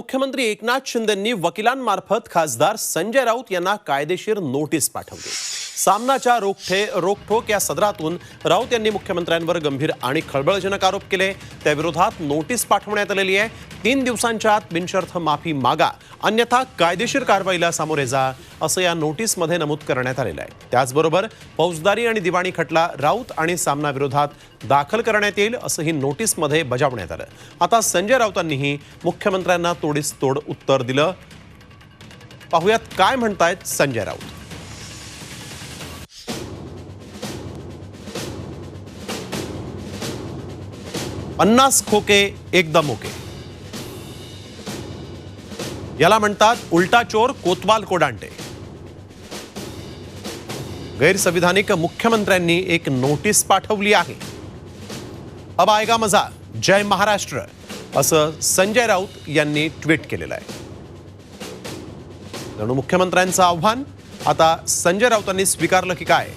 मुख्यमंत्री एकनाथ शिंदेंनी वकिलांमार्फत खासदार संजय राऊत यांना कायदेशीर नोटीस पाठवली. सामनाच्या रोखठे रोखठोक या सदरातून राऊत यांनी मुख्यमंत्र्यांवर गंभीर आणि खळबळजनक आरोप केले. त्याविरोधात नोटीस पाठवण्यात आलेली आहे. तीन दिवसांच्या आत बिनशर्थ माफी मागा. अन्यथा कायदेशीर कारवाईला सामोरे जा असं या नोटीसमध्ये नमूद करण्यात आलेलं आहे. त्याचबरोबर फौजदारी आणि दिवाणी खटला राऊत आणि सामनाविरोधात दाखल करण्यात येईल असंही नोटीसमध्ये बजावण्यात आलं. आता संजय राऊतांनीही मुख्यमंत्र्यांना तोडीस तोड उत्तर दिलं. पाहुयात काय म्हणतायत संजय राऊत. पन्नास खोके एकदम ओके याला म्हणतात उलटा चोर कोतवाल कोडांटे. गैरसंविधानिक मुख्यमंत्र्यांनी एक नोटीस पाठवली आहे. अब आएगा मजा. जय महाराष्ट्र. असं संजय राऊत यांनी ट्विट केलेलं आहे. जणू मुख्यमंत्र्यांचं आव्हान आता संजय राऊतांनी स्वीकारलं की काय?